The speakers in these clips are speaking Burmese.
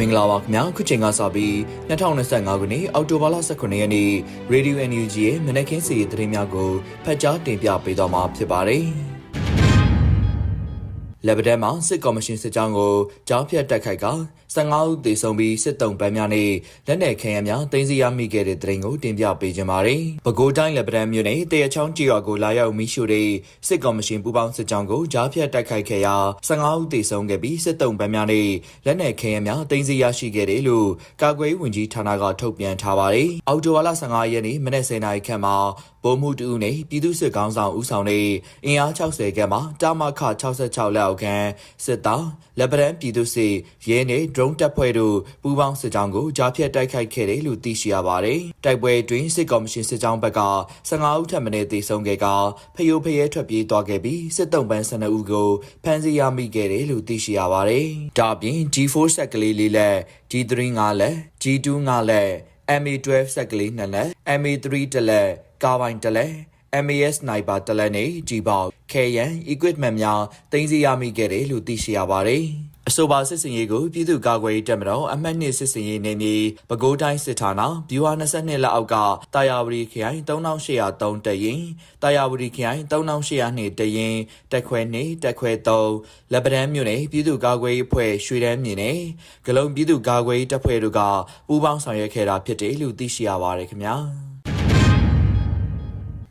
မင်္ဂလာပါခင်ဗျာခုချိန်ကစပြီး2025ခုနှစ်အောက်တိုဘာလ18ရက်နေ့ Radio NUG ရဲ့မနက်ခင်းစီးသတင်းများကိုဖတ်ကြားတင်ပြပေးသွားမှာဖြစ်ပါတယ်လက်ဗဒဲမှာစစ်ကော်မရှင်စစ်ကြောင်းကိုကြားဖြတ်တက်ခိုက်က 15ဦးသေဆုံးပြီးစစ်တုံးပန်းများနဲ့လက်နက်ခဲယမ်းများတင်စီရမိခဲ့တဲ့တဲ့ရင်ကိုတင်ပြပေးကြပါမယ်။ပဲခူးတိုင်းလက်ဗဒဲမြို့နယ်တရချောင်းကြီးရွာကိုလာရောက်မိရှို့တဲ့စစ်ကော်မရှင်ပူးပေါင်းစစ်ကြောင်းကိုကြားဖြတ်တက်ခိုက်ခဲ့ရာ15ဦးသေဆုံးခဲ့ပြီးစစ်တုံးပန်းများနဲ့လက်နက်ခဲယမ်းများတင်စီရရှိခဲ့တယ်လို့ကာကွယ်ရေးဝန်ကြီးဌာနကထုတ်ပြန်ထားပါတယ်။အောက်တိုဘာလ15ရက်နေ့မနက်10:00နာရီခန့်မှာဗိုလ်မှူးတူနဲ့ပြည်သူ့စစ်ကောင်ဆောင်ဦးဆောင်တဲ့အင်အား60ခန့်မှာတာမခ66လက်အောက်ခံစစ်သားလက်ပံပြည်သူ့စစ်ရဲနဲ့ drone တပ်ဖွဲ့တို့ပူးပေါင်းစစ်ကြောင်းကိုကြားဖြတ်တိုက်ခိုက်ခဲ့တယ်လို့သိရှိရပါတယ်။တိုက်ပွဲအတွင်းစစ်ကော်မရှင်စစ်ကြောင်းဘက်က15ဦးထပ်မံသေဆုံးခဲ့ကဖျို့ဖျဲထွက်ပြေးသွားခဲ့ပြီးစစ်တုံးပန်း12ဦးကိုဖမ်းဆီးရမိခဲ့တယ်လို့သိရှိရပါတယ်။ဒါအပြင် G4 ဆက်ကလေးလေးလက် G3 5လက် G2 5လက် MA12 ဆက်ကလေး2လက် MA3 တလက်ကားပိုင်းတလက် MAS sniper တလက်နဲ့ကြီးပေါက် KN equipment များတင်စီရမိခဲ့တယ်လို့သိရှိရပါတယ်။ အဆိုပါစစ်စင်ရေးကိုပြည်သူ့ကာကွယ်ရေးတပ်မတော်အမှတ်နှစ်စစ်စင်ရေးနေမြေပဲခူးတိုင်းစစ်ဌာနဘီဝါ22လက်အောက်ကတာယာဝတီခရိုင်3803တရင်တာယာဝတီခရိုင်3802တရင်တက်ခွဲ2တက်ခွဲ3လက်ပတန်းမြို့နယ်ပြည်သူ့ကာကွယ်ရေးအဖွဲ့ရွှေတန်းမြင်နယ်ဂလုံပြည်သူ့ကာကွယ်ရေးတပ်ဖွဲ့တို့ကပူးပေါင်းဆောင်ရွက်ခဲ့တာဖြစ်တယ်လို့သိရှိရပါတယ်ခင်ဗျာ။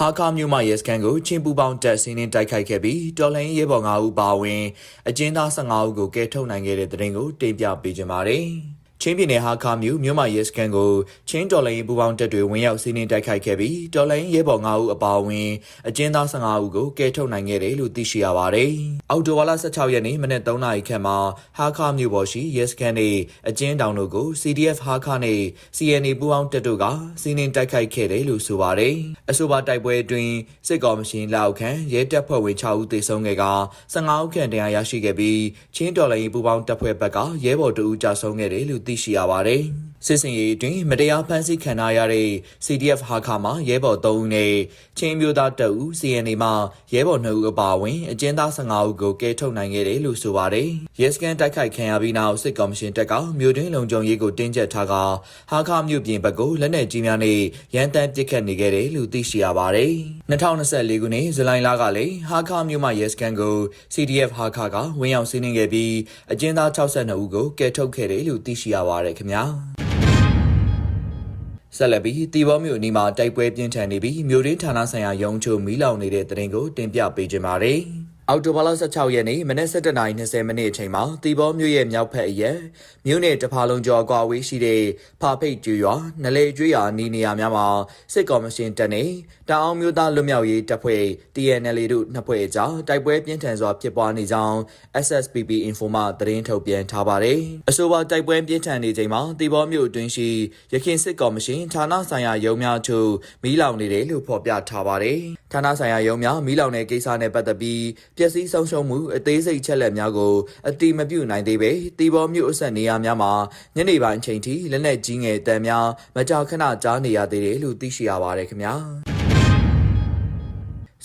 ဟာကာမြို့မှာရဲစခန်းကိုချင်းပူပေါင်းတက်စီးနှင်းတိုက်ခိုက်ခဲ့ပြီးတော်လိုင်းရဲဘော်9ဦးပါဝင်အကျဉ်းသား15ဦးကိုကယ်ထုတ်နိုင်ခဲ့တဲ့တဲ့ရင်ကိုတင်ပြပေးကြပါမယ်။ ချင်းပြည်နယ်ဟာကာမြို့မြို့မှာရဲစခန်းကိုချင်းတော်လိုင်းပူပေါင်းတက်တွေဝင်ရောက်စီးနှင်းတိုက်ခိုက်ခဲ့ပြီးတော်လိုင်းရဲဘော်9ဦးအပါဝင်အကျဉ်းသား15ဦးကိုကယ်ထုတ်နိုင်ခဲ့တယ်လို့သိရှိရပါတယ်။အောက်တိုဘာလ16ရက်နေ့မနက်3နာရီခန့်မှာဟာကာမြို့ပေါ်ရှိရဲစခန်းနေအကျဉ်းတောင်တို့ကို CDF ဟာကာနဲ့ CNA ပူပေါင်းတက်တို့ကစီးနှင်းတိုက်ခိုက်ခဲ့တယ်လို့ဆိုပါတယ်။အဆိုပါတိုက်ပွဲအတွင်းစစ်ကော်မရှင်လက်အောက်ခံရဲတပ်ဖွဲ့ဝင်6ဦးသေဆုံးခဲ့က15ဦးခန့်တရားရရှိခဲ့ပြီးချင်းတော်လိုင်းပူပေါင်းတပ်ဖွဲ့ဘက်ကရဲဘော်2ဦးကြာဆုံးခဲ့တယ်လို့သိရှိရပါတယ်။စစ်စင်ရေးအတွင်းမတရားဖမ်းဆီးခံရတဲ့ CDF ဟာခါမှာရဲဘော်3ဦးနဲ့ချင်းမျိုးသား2ဦး CNA မှာရဲဘော်2ဦးအပါအဝင်အကျဉ်းသား15ဦးကိုကယ်ထုတ်နိုင်ခဲ့တယ်လို့ဆိုပါတယ်။ရဲစကန်တိုက်ခိုက်ခံရပြီးနောက်စစ်ကော်မရှင်တပ်ကမြို့တွင်းလုံခြုံရေးကိုတင်းကျပ်ထားကဟာခါမြို့ပြင်ဘက်ကိုလက်နက်ကြီးများနဲ့ရန်တမ်းပစ်ခတ်နေခဲ့တယ်လို့သိရှိရပါတယ်။2024ခုနှစ်ဇူလိုင်လကလည်းဟာခါမြို့မှာရဲစကန်ကို CDF ဟာခါကဝင်ရောက်စီးနင်းခဲ့ပြီးအကျဉ်းသား62ဦးကိုကယ်ထုတ်ခဲ့တယ်လို့သိရှိရပါတယ်ခင်ဗျာ။ ဆက်လက်ပြီးတီဘောမြို့အနီးမှာတိုက်ပွဲပြင်းထန်နေပြီးမြို့ရင်းဌာနဆိုင်ရာရုံးချုပ်မီးလောင်နေတဲ့တရင်ကိုတင်ပြပေးကြပါမယ်။ အောက်တိုဘာလ16ရက်နေ့မနက်7:20မိနစ်အချိန်မှာတီဘောမြို့ရဲ့မြောက်ဖက်အရက်မြို့နယ်တဖာလုံးကျော်ကွာဝေးရှိတဲ့ဖာဖိတ်ကျွော်နလေကျွေးရွာနီးနေရာများမှာစစ်ကော်မရှင်တပ်နဲ့တအောင်မျိုးသားလွတ်မြောက်ရေးတပ်ဖွဲ့ TNL တို့နှစ်ဖွဲ့အကြားတိုက်ပွဲပြင်းထန်စွာဖြစ်ပွားနေကြောင်း SSPP Info မှသတင်းထုတ်ပြန်ထားပါတယ်။အဆိုပါတိုက်ပွဲပြင်းထန်နေချိန်မှာတီဘောမြို့အတွင်းရှိရခိုင်စစ်ကော်မရှင်ဌာနဆိုင်ရာရုံးများချို့မီးလောင်နေတယ်လို့ဖော်ပြထားပါတယ်။ဌာနဆိုင်ရာရုံးများမီးလောင်တဲ့ကိစ္စနဲ့ပတ်သက်ပြီးပျက်စီးဆုံးရှုံးမှုအသေးစိတ်ချက်လက်များကိုအတိမပြုနိုင်သေးပဲတီဘောမြို့အဆက်နေရာများမှာညနေပိုင်းအချိန်ထိလက်နက်ကြီးငယ်တံများမကြာခဏကြားနေရသေးတယ်လို့သိရှိရပါတယ်ခင်ဗျာ။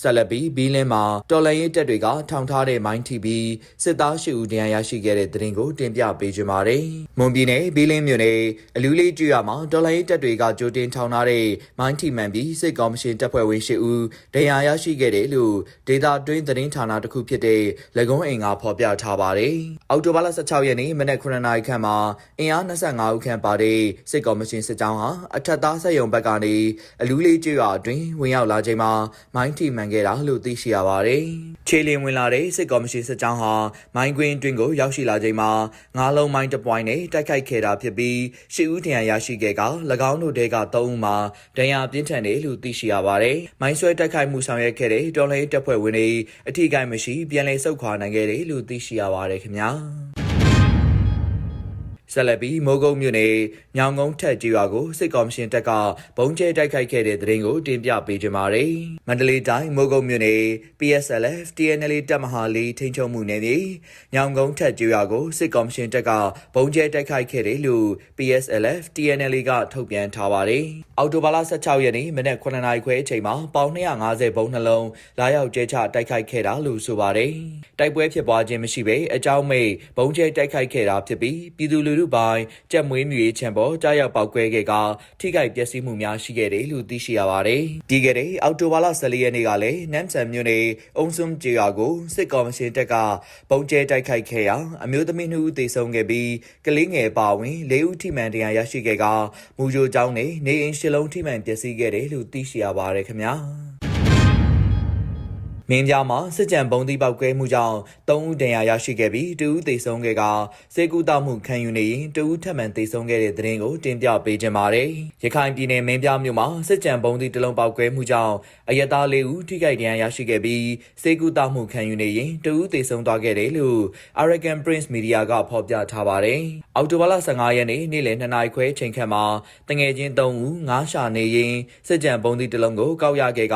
ဆက်လက်ပြီးဘီလင်းမှာတော်လန်ရေးတပ်တွေကထောင်ထားတဲ့မိုင်းထိပြီးစစ်သားရှိဦးတရားရရှိခဲ့တဲ့တဲ့ရင်ကိုတင်ပြပေးကြပါမယ်။မွန်ပြည်နယ်ဘီလင်းမြို့နယ်အလူးလေးကျွရမှာတော်လန်ရေးတပ်တွေကကြိုတင်ထောင်ထားတဲ့မိုင်းထိမှန်ပြီးစစ်ကောင်မရှင်တပ်ဖွဲ့ဝင်ရှိဦးတရားရရှိခဲ့တယ်လို့ဒေတာတွင်းသတင်းဌာနတစ်ခုဖြစ်တဲ့လကုံးအိမ်ကဖော်ပြထားပါတယ်။အောက်တိုဘာလ16ရက်နေ့မနက်9:00နာရီခန့်မှာအင်အား25ဦးခန့်ပါတဲ့စစ်ကောင်မရှင်စစ်ကြောင်းဟာအထက်သားဆက်ယုံဘက်ကနေအလူးလေးကျွရအတွင်းဝင်ရောက်လာချိန်မှာမိုင်းထိမှန်ခဲ့တာလို့သိရှိရပါတယ်။ခြေလင်းဝင်လာတဲ့စစ်ကော်မရှင်စစ်ကြောင်းဟာမိုင်းကွင်းတွင်ကိုရောက်ရှိလာချိန်မှာငါးလုံးမိုင်းတစ်ပွိုင်းနဲ့တိုက်ခိုက်ခဲ့တာဖြစ်ပြီးရှစ်ဦးထံရရှိခဲ့က၎င်းတို့တဲက3ဦးမှာဒဏ်ရာပြင်းထန်တယ်လို့သိရှိရပါတယ်။မိုင်းဆွဲတိုက်ခိုက်မှုဆောင်ရွက်ခဲ့တဲ့တော်လှန်ရေးတပ်ဖွဲ့ဝင်တွေအထိကိမရှိပြန်လည်ဆုတ်ခွာနိုင်ခဲ့တယ်လို့သိရှိရပါတယ်ခင်ဗျာ။ ဆက်လက်ပြီးမိုးကုတ်မြို့နယ်ညောင်ကုန်းထက်ကြီးရွာကိုစစ်ကောင်ရှင်တပ်ကဘုံကျဲတိုက်ခိုက်ခဲ့တဲ့တဲ့ရင်ကိုတင်ပြပေးကြပါမယ်။မန္တလေးတိုင်းမိုးကုတ်မြို့နယ် PSLF TNL တပ်မဟာလေးထိန်းချုပ်မှုနယ်မြေညောင်ကုန်းထက်ကြီးရွာကိုစစ်ကောင်ရှင်တပ်ကဘုံကျဲတိုက်ခိုက်ခဲ့တယ်လို့ PSLF TNL ကထုတ်ပြန်ထားပါတယ်။အောက်တိုဘာလ16ရက်နေ့မနက်9:00နာရီခွဲအချိန်မှာပေါင်250ဘုံနှလုံးလာရောက်ကျဲချတိုက်ခိုက်ခဲ့တာလို့ဆိုပါတယ်။တိုက်ပွဲဖြစ်ပွားခြင်းမရှိဘဲအကြောင်းမဲ့ဘုံကျဲတိုက်ခိုက်ခဲ့တာဖြစ်ပြီးပြည်သူလူထုလူပိုင်းကြက်မွေးမြူရေးချံပေါ်ကြားရောက်ပေါက်ကွဲခဲ့ကထိခိုက်ပျက်စီးမှုများရှိခဲ့တယ်လို့သိရှိရပါတယ်။ဒီကနေ့အောက်တိုဘာလ14ရက်နေ့ကလည်းနမ်ဆန်မြို့နယ်အုံစုံကျေးရွာကိုစစ်ကောင်စီတပ်ကပုံကျဲတိုက်ခိုက်ခဲ့ရာအမျိုးသမီး2ဦးသေဆုံးခဲ့ပြီးကလေးငယ်ပါဝင်၄ဦးထိမှန်တရားရရှိခဲ့ကမူဂျိုကျောင်းနဲ့နေအိမ်ရှစ်လုံးထိမှန်ပျက်စီးခဲ့တယ်လို့သိရှိရပါတယ်ခင်ဗျာ။မ င်းပြားမှာစစ်ကြံပုံတိပောက်ကွဲမှုကြောင့်၃ဦးဒဏ်ရာရရှိခဲ့ပြီး2ဦးသေဆုံးခဲ့ကစေကူတောက်မှုခံယူနေရင်2ဦးထပ်မံသေဆုံးခဲ့တဲ့တဲ့ရင်ကိုတင်ပြပေးခြင်းပါတယ်။ရခိုင်ပြည်နယ်မင်းပြားမြို့မှာစစ်ကြံပုံတိတစ်လုံးပောက်ကွဲမှုကြောင့်အရက်သား၄ဦးထိခိုက်ဒဏ်ရာရရှိခဲ့ပြီးစေကူတောက်မှုခံယူနေရင်2ဦးသေဆုံးသွားခဲ့တယ်လို့ Arakan Prince Media ကဖော်ပြထားပါတယ်။အောက်တိုဘာလ15ရက်နေ့နေ့လယ်2နာရီခွဲချိန်ခန့်မှာတငယ်ချင်း3ဦးငားရှာနေရင်စစ်ကြံပုံတိတစ်လုံးကိုကောက်ရခဲ့က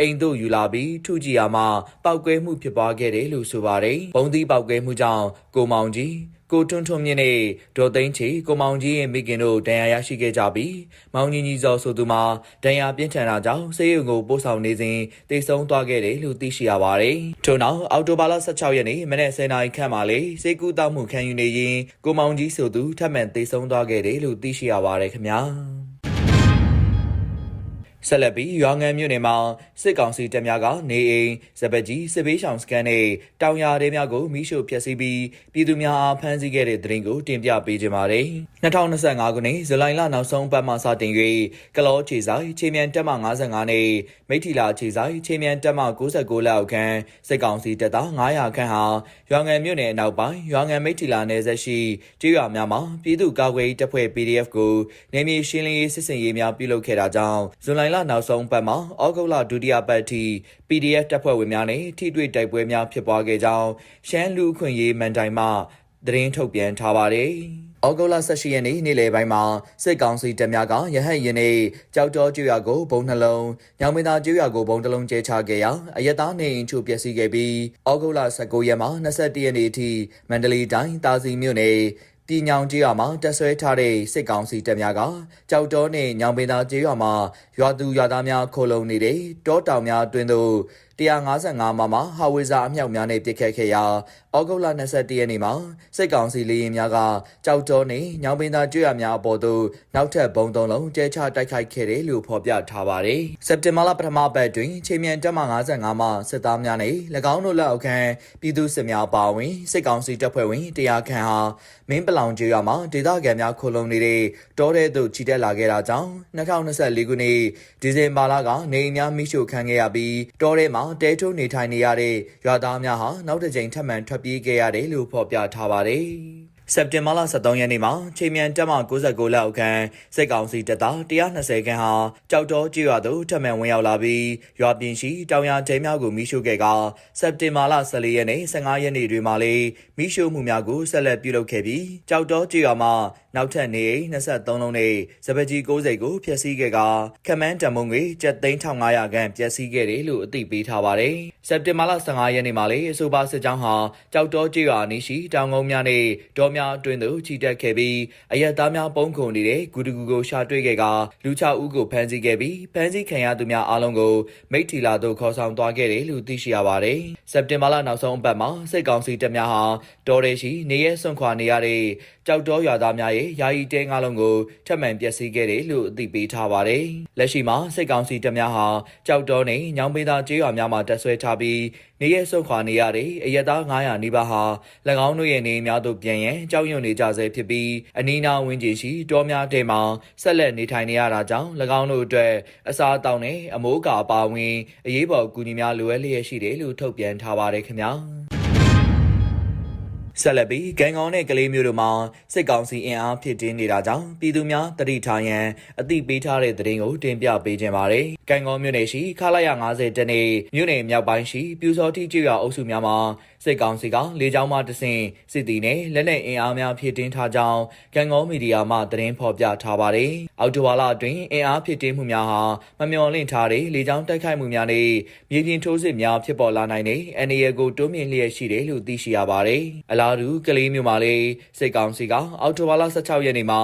အိမ်တို့ယူလာပြီးထုကြည့်ရမှာပောက်ကွဲမှုဖြစ်ပွားခဲ့တယ်လို့ဆိုပါတယ်။ဘုံသီးပောက်ကွဲမှုကြောင့်ကိုမောင်ကြီးကိုထွန်းထွန်းမြင့်နဲ့ဒေါ်သိန်းချီကိုမောင်ကြီးရဲ့မိခင်တို့ဒဏ်ရာရရှိခဲ့ကြပြီးမောင်ကြီးကြီးစောဆိုသူမှာဒဏ်ရာပြင်းထန်တာကြောင့်ဆေးရုံကိုပို့ဆောင်နေစဉ်တိတ်ဆုံးသွားခဲ့တယ်လို့သိရှိရပါတယ်။ထို့နောက်အောက်တိုဘာလ16ရက်နေ့မနေ့10နာရီခန့်မှာလေစေကူတောက်မှုခံယူနေရင်ကိုမောင်ကြီးဆိုသူထပ်မံတိတ်ဆုံးသွားခဲ့တယ်လို့သိရှိရပါတယ်ခင်ဗျာ။ ဆက်လက်ပြီးရွာငံမြို့နယ်မှာစစ်ကောင်စီတပ်များကနေအိမ်စပက်ကြီးစစ်ဘေးရှောင်စကန်နဲ့တောင်ယာတဲများကိုမိရှို့ဖျက်ဆီးပြီးပြည်သူများအားဖမ်းဆီးခဲ့တဲ့တဲ့ရင်ကိုတင်ပြပေးကြပါမယ်။2025ခုနှစ်ဇူလိုင်လနောက်ဆုံးပတ်မှစတင်၍ကလောခြေဆိုင်ခြေမြန်တက်မ55နဲ့မိထီလာခြေဆိုင်ခြေမြန်တက်မ69လက်အောက်ခံစစ်ကောင်စီတပ်သား900ခန့်ဟာရွာငံမြို့နယ်အနောက်ပိုင်းရွာငံမိထီလာနယ်စပ်ရှိကျေးရွာများမှာပြည်သူ့ကာကွယ်ရေးတပ်ဖွဲ့ PDF ကိုနေမြေရှင်းလင်းရေးစစ်စင်ရေးများပြုလုပ်ခဲ့တာကြောင့်ဇူလိုင်လနောက်ဆုံးပတ်မှာဩဂုတ်လဒုတိယပတ်အထိ PDF တပ်ဖွဲ့ဝင်များနဲ့ထိတွေ့တိုက်ပွဲများဖြစ်ပွားခဲ့ကြောင်းရှမ်းလူအခွင့်ရေးမန်တိုင်မှသတင်းထုတ်ပြန်ထားပါတယ်။ဩဂုတ်လ18ရက်နေ့နေ့လယ်ပိုင်းမှာစစ်ကောင်စီတပ်များကရဟတ်ရင်နေကြောက်တော်ကျွော်ကိုဘုံနှလုံး၊ညောင်မင်းသားကျွော်ကိုဘုံတစ်လုံးကျဲချခဲ့ရာအယက်သားနေအိမ်ချို့ပျက်စီးခဲ့ပြီးဩဂုတ်လ19ရက်မှ21ရက်နေ့အထိမန္တလေးတိုင်းတာစီမြို့နယ် ပြည်ညောင်ကျေးရွာမှာတက်ဆွဲထားတဲ့စစ်ကောင်စီတပ်များကကြောက်တော်နဲ့ညောင်ပင်သာကျေးရွာမှာရွာသူရွာသားများခိုလုံနေတဲ့တောတောင်များအတွင်းသို့ 155မမဟာဝေဇာအမြောက်များနဲ့ပစ်ခတ်ခဲ့ရာဩဂုတ်လ22ရက်နေ့မှာစစ်ကောင်စီလေရင်များကကြောက်တော်နဲ့ညောင်ပင်သာကျွော်များအပေါ်သို့နောက်ထပ်ဘုံသုံးလုံးကျဲချတိုက်ခိုက်ခဲ့တယ်လို့ဖော်ပြထားပါတယ်။စက်တင်ဘာလပထမပတ်တွင်ချိန်မြန်တက်မ55မှစစ်သားများနဲ့၎င်းတို့လက်အောက်ခံပြည်သူစစ်များပါဝင်စစ်ကောင်စီတပ်ဖွဲ့ဝင်တရားခန့်ဟာမင်းပလောင်ကျွော်မှာဒေသခံများခိုလုံနေတဲ့တောထဲသို့ချီတက်လာခဲ့တာကြောင့်2024ခုနှစ်ဒီဇင်ဘာလကနေအိမ်များမိရှို့ခံခဲ့ရပြီးတောထဲမှာတဲထုံးနေထိုင်နေရတဲ့ရွာသားများဟာနောက်တစ်ကြိမ်ထပ်မံထွက်ပြေးခဲ့ရတယ်လို့ဖော်ပြထားပါတယ်။စက်တင်ဘာလ23ရက်နေ့မှာချိန်မြန်တက်မ69လက်အောက်ခံစစ်ကောင်စီတပ်သား120ခန်းဟာကြောက်တော်ကျွော်သို့ထပ်မံဝင်ရောက်လာပြီးရွာပြင်ရှိတောင်ယာတဲများကိုမိရှို့ခဲ့ကစက်တင်ဘာလ14ရက်နေ့15ရက်နေ့တွေမှာလည်းမိရှို့မှုများကိုဆက်လက်ပြုလုပ်ခဲ့ပြီးကြောက်တော်ကျွော်မှာ နောက်ထပ်နေ23လုံးနဲ့စပကြီး60ကိုဖျက်ဆီးခဲ့ကခမန်းတမုံငွေ73,500ခန့်ပျက်စီးခဲ့တယ်လို့အသိပေးထားပါတယ်။စက်တင်ဘာလ15ရက်နေ့မှာလေအဆိုပါစစ်ကြောင်းဟာကြောက်တော်ကျေးရွာနီးရှိတောင်ကုန်းများနဲ့တောများအတွင်းသို့ချီတက်ခဲ့ပြီးအရက်သားများပုံခုန်နေတဲ့ဂူတကူကိုရှာတွေ့ခဲ့ကလူ6ဦးကိုဖမ်းဆီးခဲ့ပြီးဖမ်းဆီးခံရသူများအားလုံးကိုမိထီလာသို့ခေါ်ဆောင်သွားခဲ့တယ်လို့သိရှိရပါတယ်။စက်တင်ဘာလနောက်ဆုံးအပတ်မှာစစ်ကောင်စီတပ်များဟာတော်ရဲရှိနေရဲစွန့်ခွာနေရတဲ့ကြောက်တော်ရွာသားများရဲ့ယာယီတဲငါးလုံးကိုထပ်မံပျက်စီးခဲ့တယ်လို့အသိပေးထားပါတယ်။လက်ရှိမှာစစ်ကောင်စီတပ်များဟာကြောက်တော်နဲ့ညောင်ပေသာကျေးရွာများမှာတပ်ဆွဲထားပြီးနေရဲဆုတ်ခွာနေရတဲ့အရက်သား900နီးပါးဟာ၎င်းတို့ရဲ့နေများသို့ပြန်ရန်ကြောက်ရွံ့နေကြဆဲဖြစ်ပြီးအနီးနားဝန်းကျင်ရှိတောများတဲမှာဆက်လက်နေထိုင်နေရတာကြောင့်၎င်းတို့အတွက်အစားအသောက်နဲ့အမိုးကာပါဝင်အရေးပေါ်ကူညီများလိုအပ်လျက်ရှိတယ်လို့ထုတ်ပြန်ထားပါတယ်ခင်ဗျာ။ ဆက်လက်ပြီးဂန်ကောင်နဲ့ကလေးမျိုးတို့မှာစစ်ကောင်စီအင်အားဖြစ်တင်းနေတာကြောင့်ပြည်သူများတတိထားရန်အသိပေးထားတဲ့သတင်းကိုတင်ပြပေးခြင်းပါတယ်။ဂန်ကောင်မြို့နယ်ရှိခလာရ90တနေ့မြို့နယ်မြောက်ပိုင်းရှိပြူစောတိကျွော်အုပ်စုများမှာစစ်ကောင်စီကလေကြောင်းမှတဆင့်စစ်တီနဲ့လက်နက်အင်အားများဖြစ်တင်းထားကြောင်းဂန်ကောင်မီဒီယာမှသတင်းဖော်ပြထားပါတယ်။အော်တိုဝါလာအတွင်းအင်အားဖြစ်တင်းမှုများဟာမမျှော်လင့်ထားတဲ့လေကြောင်းတိုက်ခိုက်မှုများနဲ့မြေပြင်ထိုးစစ်များဖြစ်ပေါ်လာနိုင်တဲ့အနေအကိုတိုးမြင့်လျက်ရှိတယ်လို့သိရှိရပါတယ်။အလားတူကလေးမျိုးမှာလည်းစစ်ကောင်စီကအော်တိုဝါလာ16ရက်နေ့မှာ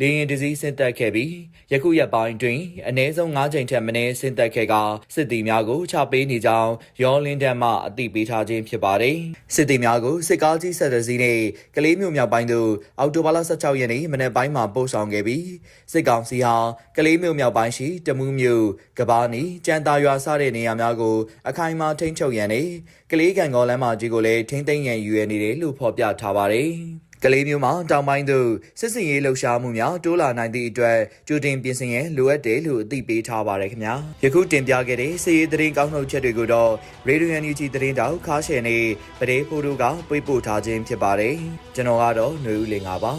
လေရင်တစည်းဆင်းသက်ခဲ့ပြီးယခုရက်ပိုင်းတွင်အနည်းဆုံး9ချိန်ထက်မနည်းဆင်းသက်ခဲ့ကစစ်တီများကိုချပေးနေကြောင်းရောလင်းတန်းမှအသိပေးထားခြင်းဖြစ်ပါတယ်ပါတယ်စစ်သည်များကိုစစ်ကားကြီးဆက်တစီးနဲ့ကလေးမျိုးမြောက်ပိုင်းသို့အောက်တိုဘာလ16ရက်နေ့မနေ့ပိုင်းမှာပို့ဆောင်ခဲ့ပြီးစစ်ကောင်စီဟာကလေးမျိုးမြောက်ပိုင်းရှိတမူးမျိုးကဘာနီကြံတာရွာစတဲ့နေရာများကိုအခိုင်အမာထိန်းချုပ်ရန်နဲ့က လေးကန်ကောလမ်းမကြီးကိုလည်းထိန်းသိမ်းရန်ယူရနေတယ်လို့ဖော်ပြထားပါတယ်ကလေးမျိုးမှာတောင်ပိုင်းသို့စစ်စင်ရေးလှုပ်ရှားမှုများတိုးလာနိုင်သည့်အတွက်ကြိုတင်ပြင်ဆင်ရန်လိုအပ်တယ်လို့အသိပေးထားပါတယ်ခင်ဗျာယခုတင်ပြခဲ့တဲ့စည်ရေးသတင်းကောင်းနှုတ်ချက်တွေကိုတော့ Radio NUG သတင်းတောက်ခါရှယ်နေပဒေဖိုးတို့ကပြေပို့ထားခြင်းဖြစ်ပါတယ်ကျွန်တော်ကတော့ຫນွေဦးလင်ပါပါ